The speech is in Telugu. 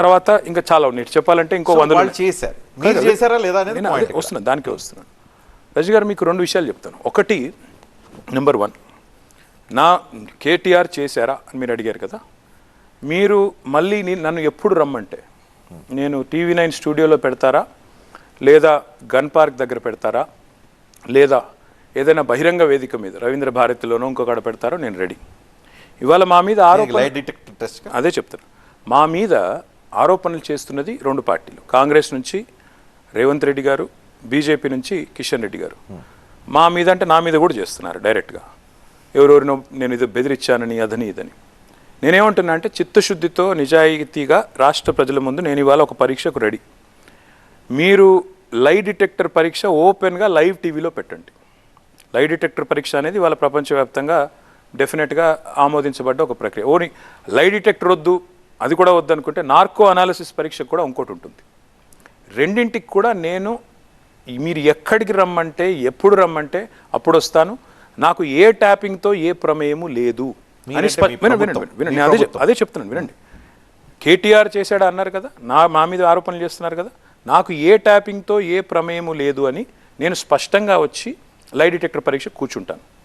తర్వాత ఇంకా చాలా ఉన్నాయి. చెప్పాలంటే ఇంకో వంద చేశారు. మీరు చేశారా లేదా అనేది నేను point అదే ఇక్కడ. వస్తున్నాను దానికే వస్తున్నాను రజి గారు మీకు రెండు విషయాలు చెప్తాను. ఒకటి నెంబర్ వన్ నా కేటీఆర్ చేశారా అని మీరు అడిగారు కదా. మీరు మళ్ళీ నన్ను ఎప్పుడు రమ్మంటే నేను టీవీ నైన్ స్టూడియోలో పెడతారా? లేదా గన్ పార్క్ దగ్గర పెడతారా? లేదా ఏదైనా బహిరంగ వేదిక మీద రవీంద్ర భారతిలోనో ఇంకొకడ పెడతారో నేను రెడీ. ఇవాళ మా మీద ఆరోపణ టెస్ట్ అదే చెప్తాను మా మీద ఆరోపణలు చేస్తున్నది రెండు పార్టీలు. కాంగ్రెస్ నుంచి రేవంత్ రెడ్డి గారు బీజేపీ నుంచి కిషన్ రెడ్డి గారు. మా మీద అంటే నా మీద కూడా చేస్తున్నారు డైరెక్ట్గా. ఎవరెవరినో నేను ఇది బెదిరించానని అదని ఇదని. నేనేమంటున్నా అంటే చిత్తశుద్ధితో నిజాయితీగా రాష్ట్ర ప్రజల ముందు నేను ఇవాళ ఒక పరీక్షకు రెడీ. మీరు లై డిటెక్టర్ పరీక్ష ఓపెన్గా లైవ్ టీవీలో పెట్టండి. లై డిటెక్టర్ పరీక్ష అనేది వాళ్ళ ప్రపంచవ్యాప్తంగా డెఫినెట్గా ఆమోదించబడ్డ ఒక ప్రక్రియ. ఓని లై డిటెక్టర్ వద్దు అది కూడా వద్దు అనుకుంటే నార్కో అనాలిసిస్ పరీక్ష కూడా ఇంకోటి ఉంటుంది. రెండింటికి కూడా నేను మీరు ఎక్కడికి రమ్మంటే ఎప్పుడు రమ్మంటే అప్పుడు వస్తాను. నాకు ఏ ట్యాపింగ్తో ఏ ప్రమేయము లేదు. అని వినండి, అదే. అదే చెప్తున్నాను వినండి. కేటీఆర్ చేశాడా అన్నారు కదా నా మా మీద ఆరోపణలు చేస్తున్నారు కదా నాకు ఏ ట్యాపింగ్తో ఏ ప్రమేయము లేదు అని నేను స్పష్టంగా వచ్చి లై డిటెక్టర్ పరీక్ష కూర్చుంటాను.